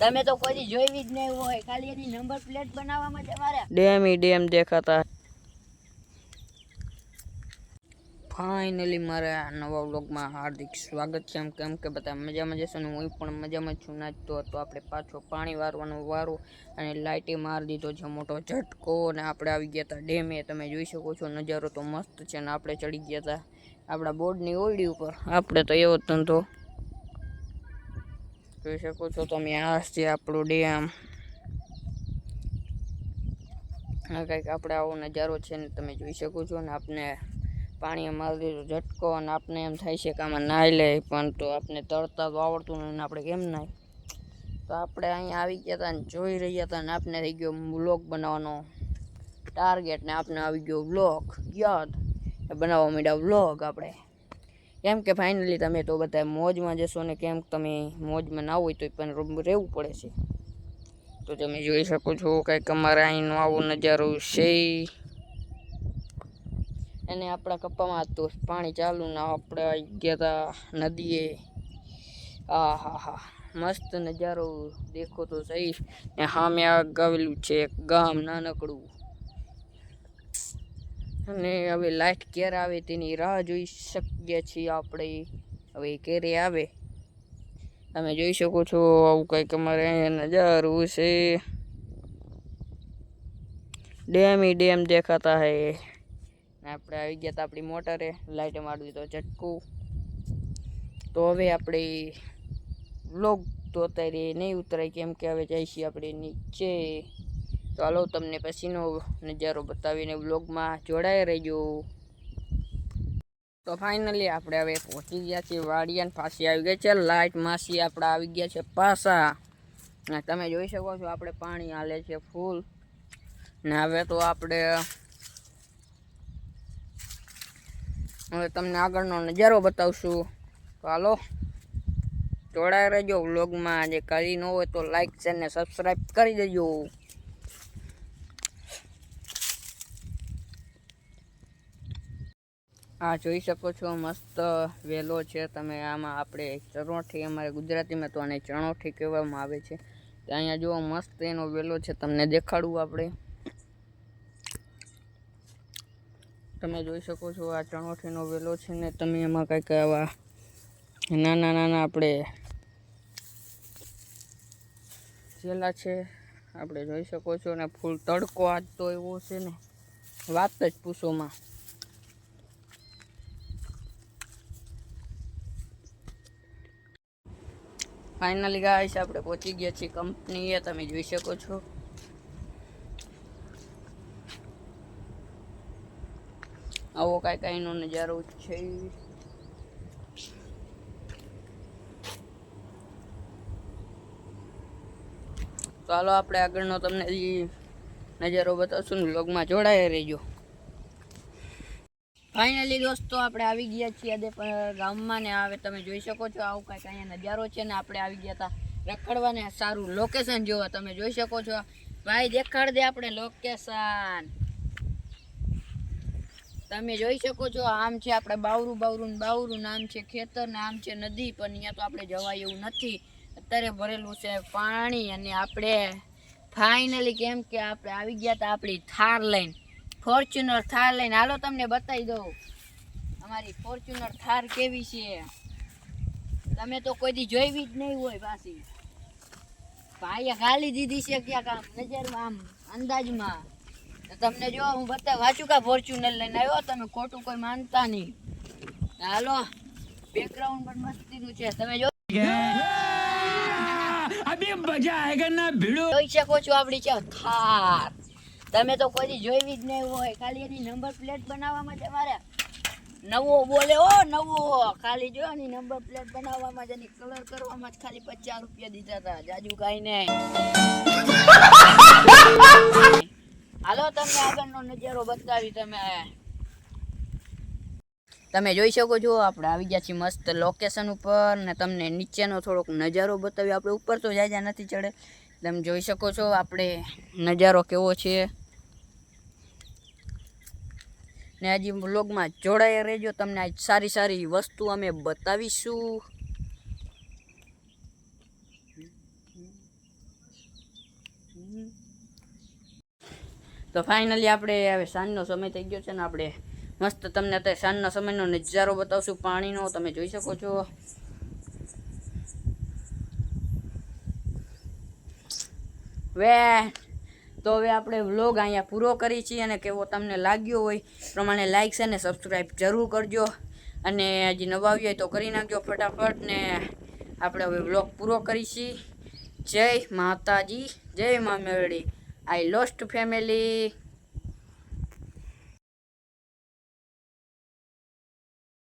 તમે તો કોઈ જોઈવી જોઈ જ નહીં હોય. ખાલી એની નંબર પ્લેટ બનાવવામાં તમારે ડેમ ઈ ડેમ દેખાતા. ફાઇનલી મારે આ નવા વ્લોગમાં હાર્દિક સ્વાગત છે. એમ કેમ કે બધા મજામાં જશે ને હું પણ મજામાં છું નાચતો હતો આપણે પાછો પાણી વારવાનો વારો અને લાઇટે મારી દીધો છે મોટો ઝટકો અને આપણે આવી ગયા હતા ડેમે. તમે જોઈ શકો છો, નજારો તો મસ્ત છે ને આપણે ચડી ગયા હતા આપણા બોર્ડની ઓરડી ઉપર. આપણે તો એવો ધંધો જોઈ શકો છો તમે આ છે આપણો ડેમ. આ કંઈક આપણે આવો નજારો છે ને તમે જોઈ શકો છો ને આપને પાણીએ મારી દીધો ઝટકો અને આપને એમ થાય છે કે આમાં નાહી લે પણ તો આપણે તરતા તો આવડતું નહીં આપણે કેમ નાહી તો આપણે અહીંયા આવી ગયા હતા ને જોઈ રહ્યા હતા ને આપને થઈ ગયો વ્લોગ બનાવવાનો ટાર્ગેટ ને આપને આવી ગયો બ્લોક. યાદ? બનાવવા માંડ્યા વ્લોગ આપણે. કેમ કે ફાઇનલી તમે તો બધા મોજમાં જશો ને કેમ તમે મોજમાં ના હોય તો પણ રહેવું પડે છે. તો તમે જોઈ શકો છો કંઈક અમારે અહીંનો આવો નજારો છે. અને આપણા કપ્પામાં તો પાણી ચાલુ ના આપણે ગયા હતા નદીએ. આ હા હા મસ્ત નજારો દેખો તો સહી. ને સામે આ આવેલું છે એક ગામ નાનકડું. અને હવે લાઈટ ક્યારે આવે તેની રાહ જોઈ શકીએ છીએ આપણે. હવે ક્યારે આવે. તમે જોઈ શકો છો આવું કંઈક અમારે નજારો છે. ડેમ ઈ ડેમ દેખાતા હે. આપણે આવી ગયા હતા આપણી મોટરે લાઇટ મારવી તો ઝટકું. તો હવે આપણે બ્લોગ તો અત્યારે નહીં ઉતરાય, કેમ કે હવે છીએ આપણે નીચે. તો હાલો તમને પછીનો નજારો બતાવીને વ્લોગમાં જોડાઈ રહેજો. તો ફાઇનલી આપણે હવે પહોંચી ગયા છીએ વાડિયાને. પાસે આવી ગયા છે લાઇટ માસી આપણે આવી ગયા છે ને તમે જોઈ શકો છો આપણે પાણી હાલે છે ફૂલ ને હવે તો આપણે હવે તમને આગળનો નજારો બતાવશું. તો હાલો, જોડાઈ રહેજો વ્લોગમાં. જે કરી ન હોય તો લાઇક છે ને સબસ્ક્રાઈબ કરી દેજો. આ જોઈ શકો છો, મસ્ત વેલો છે. તમે આમાં આપણે ચરોઠી અમારે ગુજરાતીમાં તો આને ચણોઠી કહેવામાં આવે છે. તો અહીંયા જુઓ, મસ્ત એનો વેલો છે. તમને દેખાડું આપણે. તમે જોઈ શકો છો, આ ચણોઠીનો વેલો છે ને, તમે એમાં કંઈક આવા નાના નાના આપણે જેલા છે. આપણે જોઈ શકો છો ને, ફૂલ તડકો આજ તો એવો છે ને. વાત જ પૂછોમાં ફાઇનલી ગાઈસ આપણે પહોંચી ગયા છીએ કંપનીએ તમે જોઈ શકો છો. આવો કાંઈ કાંઈનો નજારો છે. ચાલો, આપણે આગળનો તમને નજારો બતાવશું ને બ્લોગમાં જોડાયા રહેજો. ફાઇનલી દોસ્તો, આપણે આવી ગયા છીએ આજે ગામમાં ને હવે તમે જોઈ શકો છો, આવું કાંઈક અહીંયા નજારો છે ને આપણે આવી ગયા હતા રખડવા ને સારું લોકેશન જોવા, તમે જોઈ શકો છો. ભાઈ, દેખાડ દે આપણે લોકેશન તમે જોઈ શકો છો, આમ છે આપણે બાવરું બાવરું બાવરું નામ છે ખેતર નામ છે નદી, પણ અહીંયા તો આપણે જવાય એવું નથી. અત્યારે ભરેલું છે પાણી અને આપણે ફાઇનલી કેમ કે આપણે આવી ગયા હતા આપણી થાર લઈને. ફોર્ચ્યુનર થાર લઈને હાલો તમને બતાવી દઉં. અમારી ફોર્ચ્યુનર થાર કેવી છે? તમે તો કોઈ જોઈવી જ નહીં હોય પાછી. ભાઈએ ગાલી દીધી છે ક્યાંક આમ નજરમાં આમ અંદાજમાં. તમને જો હું બતા વાંચું કા ફોર્ચ્યુનર લઈને આવ્યો તમે ખોટું કોઈ માનતા નહીં. હાલો બેકગ્રાઉન્ડ પણ મસ્તીનું છે. તમે જો અભી મજા આયેગા ના ભીડો. જોઈ શકો છો આપણી છે થાર. તમે તો કોઈ જોઈવી જોઈ જ નહીં હોય. ખાલી એની નંબર પ્લેટ બનાવવામાં તમારે નવો બોલે ઓ નવો. ખાલી જો એની નંબર પ્લેટ બનાવવામાં જ એની કલર કરવામાં જ ખાલી પચાસ રૂપિયા દીધા હતા. જાજુ કાંઈ નહીં. હાલો, તમને આગળનો નજારો બતાવી તમે. તમે જોઈ શકો છો, આપણે આવી ગયા છીએ મસ્ત લોકેશન ઉપર ને તમને નીચેનો થોડોક નજારો બતાવ્યો. આપણે ઉપર તો જાજા નથી ચડે. તમે જોઈ શકો છો, આપણે નજારો કેવો છે. ને હજી બ્લોગમાં જોડાયા રહેજો. તમને આજ સારી સારી વસ્તુ અમે બતાવીશું. તો ફાઇનલી આપણે હવે સાંજનો સમય થઈ ગયો છે ને આપણે મસ્ત તમને અત્યારે સાંજના સમયનો નજારો બતાવશું પાણીનો. તમે જોઈ શકો છો. વે તો હવે આપણે વ્લોગ અહીંયા પૂરો કરી છીએ અને કેવો તમને લાગ્યો હોય પ્રમાણે લાઇક છે ને સબસ્ક્રાઈબ જરૂર કરજો. અને હજી નવા હોય તો કરી નાખજો ફટાફટ ને આપણે હવે વ્લોગ પૂરો કરીશી. જય માતાજી, જય મા મેરડી. I lost family